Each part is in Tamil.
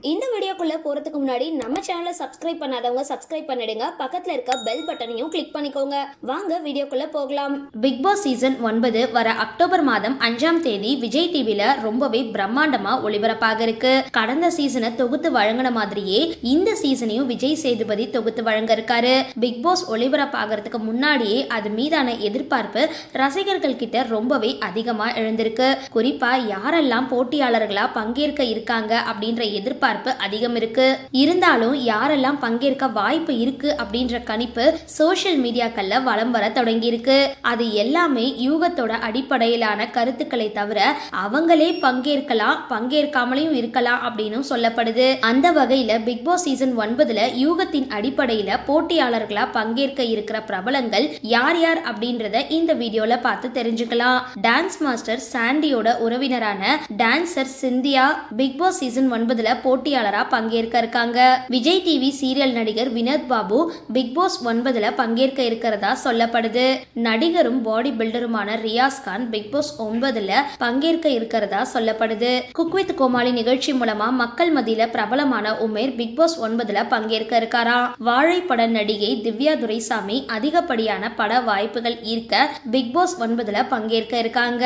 இந்த வீடியோக்குள்ளே போறதுக்கு முன்னாடி நம்ம சேனலை சப்ஸ்கிரைப் பண்ணாதவங்க சப்ஸ்கிரைப் பண்ணிடுங்க. பக்கத்துல இருக்க பெல் பட்டனையும் கிளிக் பண்ணிக்கோங்க. வாங்க வீடியோக்குள்ள போகலாம். பிக் பாஸ் சீசன் ஒன்பது வர அக்டோபர் மாதம் அஞ்சாம் தேதி விஜய் டிவியில் ரொம்பவே பிரம்மாண்டமா ஒளிபரப்பாக இருக்கு. கடந்த சீசனை தொகுத்து வழங்கின மாதிரியே இந்த சீசனையும் விஜய் சேதுபதி தொகுத்து வழங்க இருக்காரு. பிக் பாஸ் ஒளிபரப்பாகிறதுக்கு முன்னாடியே அது மீதான எதிர்பார்ப்பு ரசிகர்கள் கிட்ட ரொம்பவே அதிகமா எழுந்திருக்கு. குறிப்பா யாரெல்லாம் போட்டியாளர்களா பங்கேற்க இருக்காங்க அப்படின்ற எதிர்பார்ப்பு அதிகம் இருக்கு. இருந்தாலும் யாரெல்லாம் பங்கேற்க வாய்ப்பு இருக்கு அப்படின்ற கணிப்பு சோசியல் மீடியாக்கள்ல வலம் வர தொடங்கி இருக்கு அது எல்லாமே யூகத்தோட அடிப்படையிலான கருத்துக்களை தவிர அவங்களே பங்கேற்கலாம் பங்கேற்காமலையும் இருக்கலாம் அப்படின்னு சொல்லப்படுது. அந்த வகையில பிக் பாஸ் சீசன் ஒன்பதுல யூகத்தின் அடிப்படையில போட்டியாளர்களா பங்கேற்க இருக்கிற பிரபலங்கள் யார் யார் அப்படின்றத இந்த வீடியோல பார்த்து தெரிஞ்சுக்கலாம். டான்ஸ் மாஸ்டர் சாண்டியோட உறவினரான dancer Cynthia Bigg Boss season ஒன்பதுல போட்டியாளரா பங்கேற்க இருக்காங்க. விஜய் டிவி சீரியல் நடிகர் வினோத் பாபு பிக் பாஸ் ஒன்பதுல பங்கேற்க இருக்கிறதா சொல்லப்படுது. நடிகரும் பாடி பில்டருமான ரியாஸ் கான் பிக் பாஸ் ஒன்பதுல பங்கேற்க இருக்கிறதா சொல்லப்படுது. குக் வித் கோமாளி நிகழ்ச்சி மூலமா மக்கள் மத்தியில பிரபலமான உமேர் பிக் பாஸ் ஒன்பதுல பங்கேற்க இருக்காராம் வாழைப்பட நடிகை திவ்யா துரைசாமி அதிகப்படியான பட வாய்ப்புகள் ஈர்க்க பிக் பாஸ் ஒன்பதுல பங்கேற்க இருக்காங்க.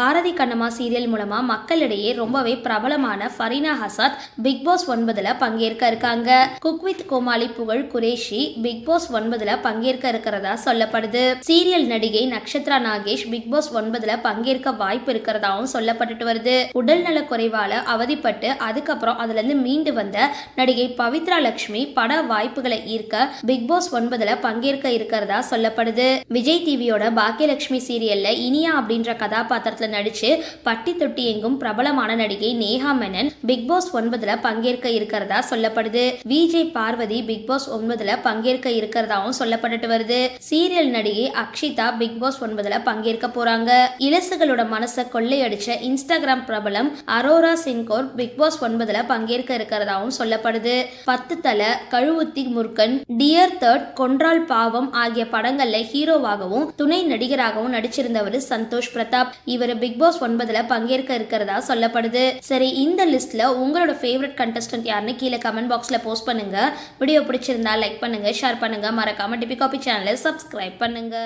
பாரதி கண்ணம்மா சீரியல் மூலமா மக்களிடையே ரொம்பவே பிரபலமான ஃபரீனா ஹசாத் பிக் பாஸ் ஒன்பது ஒன்பதுல பங்கேற்க இருக்காங்க. குக் வித் கோமாளி புகழ் குரேஷி பிக் பாஸ் ஒன்பதுல பங்கேற்க இருக்கிறதா சொல்லப்படுது. சீரியல் நடிகை நக்ஷத்ரா நாகேஷ் பிக் பாஸ் ஒன்பதுல பங்கேற்க வாய்ப்பு இருக்கிறதாவும் சொல்லப்பட்டுட்டு வருது. உடல்நல குறைவால அவதிப்பட்டு அதுக்கப்புறம் அதுல இருந்து மீண்டு வந்த நடிகை பவித்ரா லட்சுமி பட வாய்ப்புகளை ஈர்க்க பிக் பாஸ் ஒன்பதுல பங்கேற்க இருக்கிறதா சொல்லப்படுது. விஜய் டிவியோட பாக்கியலட்சுமி சீரியல்ல இனியா அப்படின்ற கதாபாத்திரத்துல நடிச்சு பட்டி தொட்டி எங்கும் பிரபலமான நடிகை நேஹா மேனன் பிக் பாஸ் ஒன்பதுல பங்கேற்க இருக்கிறதா சொல்லப்படுது. விஜய் பார்வதி பிக் பாஸ் ஒன்பதுல பங்கேற்க இருக்கிறதாவும் சொல்லப்பட்டுட்டு வருது. சீரியல் நடிகை அக்ஷிதா பிக் பாஸ் ஒன்பதுல பங்கேற்க போறாங்க. இலசுகளோட மனசை கொள்ளையடிச்ச இன்ஸ்டாகிராம் பிரபலம் அரோரா சிங்கோர் பிக் பாஸ் ஒன்பதுல பங்கேற்க இருக்கிறதாவும் சொல்லப்படுது. பத்து தலை கழுவுத்தி முருகன் டியர் தேர்ட் கொன்றால் பாவம் ஆகிய படங்கள்ல ஹீரோவாகவும் துணை நடிகராகவும் நடிச்சிருந்தவர் சந்தோஷ் பிரதாப். இவர் பிக் பாஸ் ஒன்பதுல பங்கேற்க இருக்கிறதா சொல்லப்படுது. சரி இந்த லிஸ்ட்ல உங்களோட ஃபேவரட் கண்டஸ்டன்ட் யாருன்னு கீழே கமெண்ட் பாக்ஸில் போஸ்ட் பண்ணுங்க. வீடியோ பிடிச்சிருந்தா லைக் பண்ணுங்க ஷேர் பண்ணுங்க. மறக்காம டிபி காபி சேனலை சப்ஸ்கிரைப் பண்ணுங்க.